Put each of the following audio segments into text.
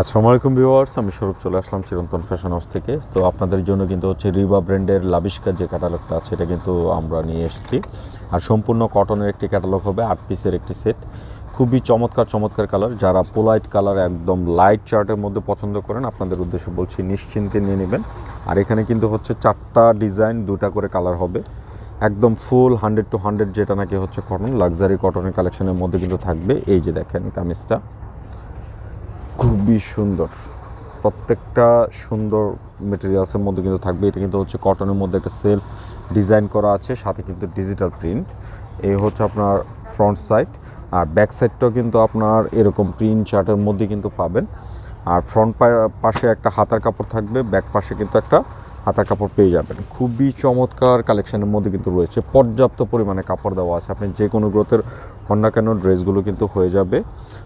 আসসালামু আলাইকুম ভিউয়ার্স, আমি স্বরূপ চলে আসলাম চিরন্তন ফ্যাশন হাউস থেকে। তো আপনাদের জন্য কিন্তু হচ্ছে রিবা ব্র্যান্ডের লাবিস্কার যে ক্যাটালগটা আছে, এটা কিন্তু আমরা নিয়ে এসেছি। আর সম্পূর্ণ কটনের একটি ক্যাটালগ হবে, আট পিসের একটি সেট খুবই চমৎকার চমৎকার কালার যারা পোলাইট কালার একদম লাইট চার্টের মধ্যে পছন্দ করেন, আপনাদের উদ্দেশ্যে বলছি নিশ্চিন্তে নিয়ে নেবেন। আর এখানে কিন্তু হচ্ছে চারটা ডিজাইন দুটা করে কালার হবে। একদম ফুল হান্ড্রেড টু হান্ড্রেড যেটা নাকি হচ্ছে কটন লাক্সারি কটনের কালেকশনের মধ্যে কিন্তু থাকবে। এই যে দেখেন কামিজটা। খুবই সুন্দর। প্রত্যেকটা সুন্দর মেটেরিয়ালসের মধ্যে কিন্তু থাকবে। এটা কিন্তু হচ্ছে কটনের মধ্যে একটা সেলফ ডিজাইন করা আছে, সাথে কিন্তু ডিজিটাল প্রিন্ট এই হচ্ছে আপনার ফ্রন্ট সাইড আর ব্যাক সাইডটাও কিন্তু আপনার এরকম প্রিন্ট চার্টের মধ্যে কিন্তু পাবেন। আর ফ্রন্ট পাশে একটা হাতার কাপড় থাকবে ব্যাক পাশে কিন্তু একটা হাতার কাপড় পেয়ে যাবেন। খুবই চমৎকার কালেকশনের মধ্যে কিন্তু রয়েছে। পর্যাপ্ত পরিমাণে কাপড় দেওয়া আছে। আপনি যে কোনো গ্রোথের হন না কেন, ড্রেসগুলো কিন্তু হয়ে যাবে।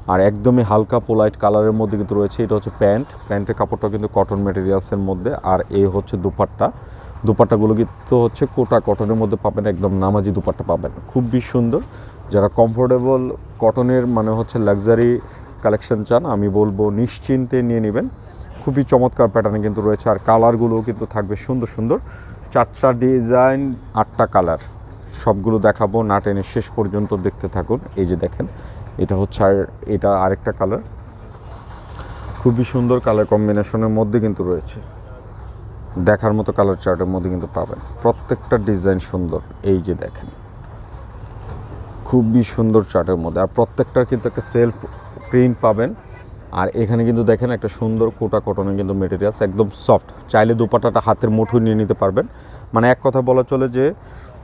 আর একদমই হালকা পোলাইট কালারের মধ্যে কিন্তু রয়েছে। এটা হচ্ছে প্যান্ট। প্যান্টের কাপড়টা কিন্তু কটন মেটেরিয়ালসের মধ্যে। আর এই হচ্ছে দুপাট্টা। দুপাট্টাগুলো কিন্তু হচ্ছে কোটা কটনের মধ্যে পাবেন, একদম নামাজি দুপাট্টা পাবেন। খুবই সুন্দর। যারা কমফোর্টেবল কটনের মানে হচ্ছে লাক্সারি কালেকশন চান, আমি বলব নিশ্চিন্তে নিয়ে নেবেন। খুবই চমৎকার প্যাটার্নে কিন্তু রয়েছে। আর কালারগুলোও কিন্তু থাকবে সুন্দর সুন্দর। চারটা ডিজাইন আটটা কালার সবগুলো দেখাবো, না টেনে শেষ পর্যন্ত দেখতে থাকুন। এই যে দেখেন, এটা হচ্ছে আর এটা আরেকটা কালার খুবই সুন্দর কালার কম্বিনেশনের মধ্যে কিন্তু রয়েছে। দেখার মতো কালার চার্টের মধ্যে কিন্তু পাবেন। প্রত্যেকটা ডিজাইন সুন্দর। এই যে দেখেন, খুবই সুন্দর চার্টের মধ্যে। আর প্রত্যেকটার কিন্তু একটা সেলফ প্রিন্ট পাবেন। আর এখানে কিন্তু দেখেন একটা সুন্দর কোটা কটনের কিন্তু মেটেরিয়ালস একদম সফট চাইলে দুপাটাটা হাতের মুঠো নিয়ে নিতে পারবেন। মানে এক কথা বলা চলে যে,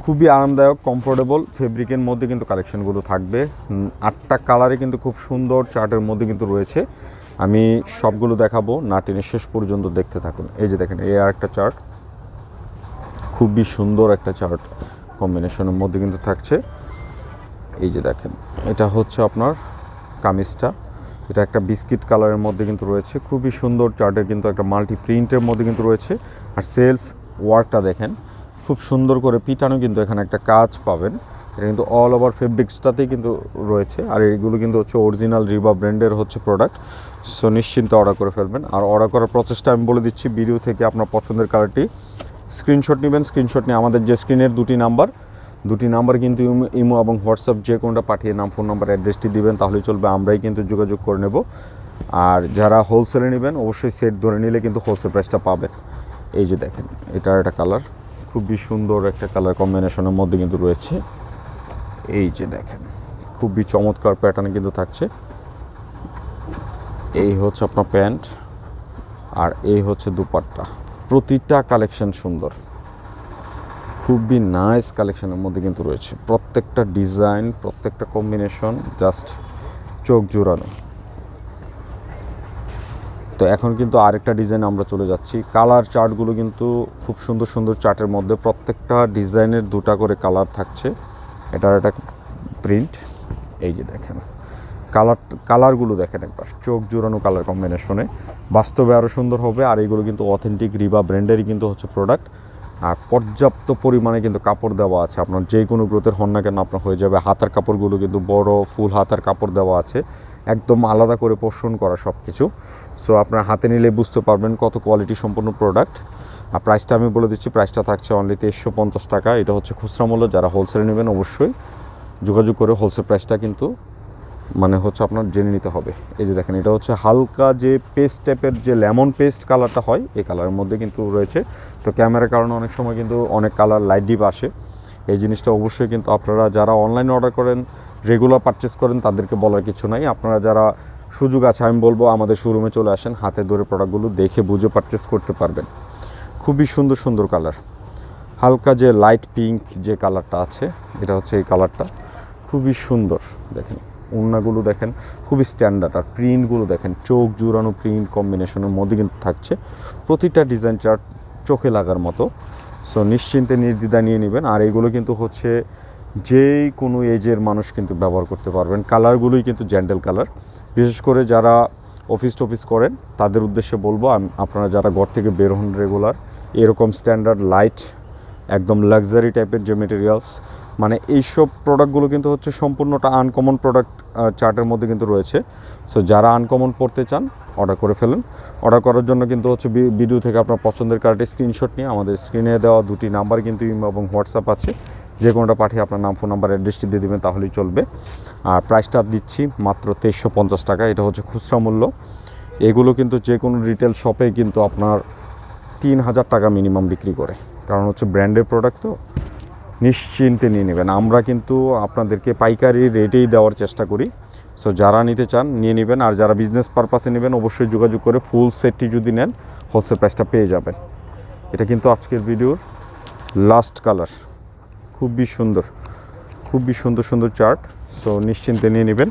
খুবই আরামদায়ক কমফোর্টেবল ফেব্রিকের মধ্যে কিন্তু কালেকশনগুলো থাকবে। আটটা কালারে কিন্তু খুব সুন্দর চার্টের মধ্যে কিন্তু রয়েছে। আমি সবগুলো দেখাবো না টেনে শেষ পর্যন্ত দেখতে থাকুন। এই যে দেখেন, এই আর একটা চার্ট খুবই সুন্দর একটা চার্ট কম্বিনেশনের মধ্যে কিন্তু থাকছে। এই যে দেখেন, এটা হচ্ছে আপনার কামিজটা। এটা একটা বিস্কিট কালারের মধ্যে কিন্তু রয়েছে। খুবই সুন্দর চার্টের কিন্তু একটা মাল্টি প্রিন্টের মধ্যে কিন্তু রয়েছে। আর সেলফ ওয়ার্কটা দেখেন, খুব সুন্দর করে পিটানো কিন্তু এখানে একটা কাজ পাবেন। এটা কিন্তু অল ওভার ফেব্রিক্সটাতেই কিন্তু রয়েছে। আর এইগুলো কিন্তু হচ্ছে অরিজিনাল রিবা ব্র্যান্ডের হচ্ছে প্রোডাক্ট সো নিশ্চিন্তে অর্ডার করে ফেলবেন। আর অর্ডার করার প্রসেসটা আমি বলে দিচ্ছি ভিডিও থেকে আপনার পছন্দের কালারটি স্ক্রিনশট নেবেন। স্ক্রিনশট নিয়ে আমাদের যে স্ক্রিনের দুটি নাম্বার দুটি নাম্বার কিন্তু ইমো- এবং হোয়াটসঅ্যাপ যে কোনোটা পাঠিয়ে নাম, ফোন নাম্বার, অ্যাড্রেসটি দিবেন তাহলেই চলবে। আমরাই কিন্তু যোগাযোগ করে নেব। আর যারা হোলসেলে নেবেন, অবশ্যই সেট ধরে নিলে কিন্তু হোলসেল প্রাইসটা পাবেন। এই যে দেখেন, এটার একটা কালার খুবই সুন্দর একটা কালার কম্বিনেশনের মধ্যে কিন্তু রয়েছে। এই যে দেখেন, খুবই চমৎকার প্যাটার্ন কিন্তু থাকছে। এই হচ্ছে আপনার প্যান্ট, আর এই হচ্ছে দুপাট্টা। প্রতিটা কালেকশন সুন্দর। খুবই নাইস কালেকশনের মধ্যে কিন্তু রয়েছে। প্রত্যেকটা ডিজাইন প্রত্যেকটা কম্বিনেশন জাস্ট চোখ জোড়ানো। তো এখন কিন্তু আরেকটা ডিজাইন আমরা চলে যাচ্ছি। কালার চার্টগুলো কিন্তু খুব সুন্দর সুন্দর চার্টের মধ্যে প্রত্যেকটা ডিজাইনের দুটা করে কালার থাকছে। এটার একটা প্রিন্ট এই যে দেখেন। কালার কালারগুলো দেখেন একবার। চোখ জোড়ানো কালার কম্বিনেশনে বাস্তবে আরও সুন্দর হবে, আর এগুলো কিন্তু অথেন্টিক রিবা ব্র্যান্ডেরই কিন্তু হচ্ছে প্রোডাক্ট আর পর্যাপ্ত পরিমাণে কিন্তু কাপড় দেওয়া আছে। আপনার যে কোনো গ্রোথের হন না কেন আপনার হয়ে যাবে। হাতার কাপড়গুলো কিন্তু বড়, ফুল হাতার কাপড় দেওয়া আছে। একদম আলাদা করে পোষণ করা সব কিছু সো আপনার হাতে নিলে বুঝতে পারবেন কত কোয়ালিটি সম্পন্ন প্রোডাক্ট আর প্রাইসটা আমি বলে দিচ্ছি প্রাইসটা থাকছে অনলি তেইশশো পঞ্চাশ টাকা। এটা হচ্ছে খুচরা মূল্য। যারা হোলসেলে নেবেন অবশ্যই যোগাযোগ করে হোলসেল প্রাইসটা কিন্তু মানে হচ্ছে আপনার জেনে নিতে হবে। এই যে দেখেন, এটা হচ্ছে হালকা যে পেস্ট টাইপের যে লেমন পেস্ট কালারটা হয়, এই কালারের মধ্যে কিন্তু রয়েছে। তো ক্যামেরার কারণে অনেক সময় কিন্তু অনেক কালার লাইট ডিপ আসে। এই জিনিসটা অবশ্যই কিন্তু আপনারা যারা অনলাইনে অর্ডার করেন রেগুলার পারচেস করেন, তাদেরকে বলার কিছু নাই। আপনারা যারা সুযোগ আছে, আমি বলব আমাদের শোরুমে চলে আসেন, হাতে ধরে প্রোডাক্টগুলো দেখে বুঝে পারচেস করতে পারবেন। খুবই সুন্দর সুন্দর কালার হালকা যে লাইট পিঙ্ক যে কালারটা আছে, এটা হচ্ছে এই কালারটা খুবই সুন্দর, দেখেন। ওড়নাগুলো দেখেন খুবই স্ট্যান্ডার্ড আর প্রিন্টগুলো দেখেন, চোখ জুড়ানো প্রিন্ট কম্বিনেশনের মধ্যে কিন্তু থাকছে। প্রতিটা ডিজাইন চার্ট চোখে লাগার মতো। সো নিশ্চিন্তে নির্দ্বিধা নিয়ে নেবেন, আর এগুলো কিন্তু হচ্ছে যেই কোনো এজের মানুষ কিন্তু ব্যবহার করতে পারবেন। কালারগুলোই কিন্তু জ্যান্ডেল কালার বিশেষ করে যারা অফিস টফিস করেন, তাদের উদ্দেশ্যে বলব আপনারা যারা ঘর থেকে বের হন রেগুলার এরকম স্ট্যান্ডার্ড লাইট একদম লাক্সারি টাইপের যে মেটেরিয়ালস মানে এইসব প্রোডাক্টগুলো কিন্তু হচ্ছে সম্পূর্ণটা আনকমন প্রোডাক্ট চার্টের মধ্যে কিন্তু রয়েছে। সো যারা আনকমন পড়তে চান অর্ডার করে ফেলুন। অর্ডার করার জন্য কিন্তু হচ্ছে ভিডিও থেকে আপনার পছন্দের কার্ডে স্ক্রিনশট নিয়ে আমাদের স্ক্রিনে দেওয়া দুটি নাম্বার কিন্তু ইমো এবং হোয়াটসঅ্যাপ আছে। যে কোনোটা পাঠিয়ে আপনার নাম ফোন নাম্বার অ্যাড্রেসটি দিয়ে দেবেন, তাহলেই চলবে। আর প্রাইসটা দিচ্ছি মাত্র তেইশশো পঞ্চাশ টাকা, এটা হচ্ছে খুচরা মূল্য। এগুলো কিন্তু যে কোনো রিটেল শপে কিন্তু আপনার তিন হাজার টাকা মিনিমাম বিক্রি করে। কারণ হচ্ছে ব্র্যান্ডের প্রোডাক্ট তো নিশ্চিন্তে নিয়ে নেবেন। আমরা কিন্তু আপনাদেরকে পাইকারি রেটেই দেওয়ার চেষ্টা করি। সো যারা নিতে চান, নিয়ে নেবেন। আর যারা বিজনেস পারপাসে নেবেন, অবশ্যই যোগাযোগ করে ফুল সেটটি যদি নেন হোলসেল প্রাইসটা পেয়ে যাবেন। এটা কিন্তু আজকের ভিডিওর লাস্ট কালার খুবই সুন্দর। খুবই সুন্দর সুন্দর চার্ট সো নিশ্চিন্তে নিয়ে নেবেন।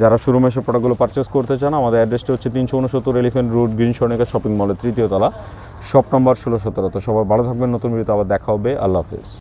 যারা শোরুমে এসে প্রোডাক্টগুলো পারচেস করতে চান, আমাদের অ্যাড্রেসটা হচ্ছে তিনশো উনসত্তর elephant road green Swarnika shopping মলের তৃতীয় তলা শপ নম্বর ষোলো সতেরো। তো সবাই ভালো থাকবেন, নতুন ভিডিওতে আবার দেখা হবে। আল্লাহ হাফিজ।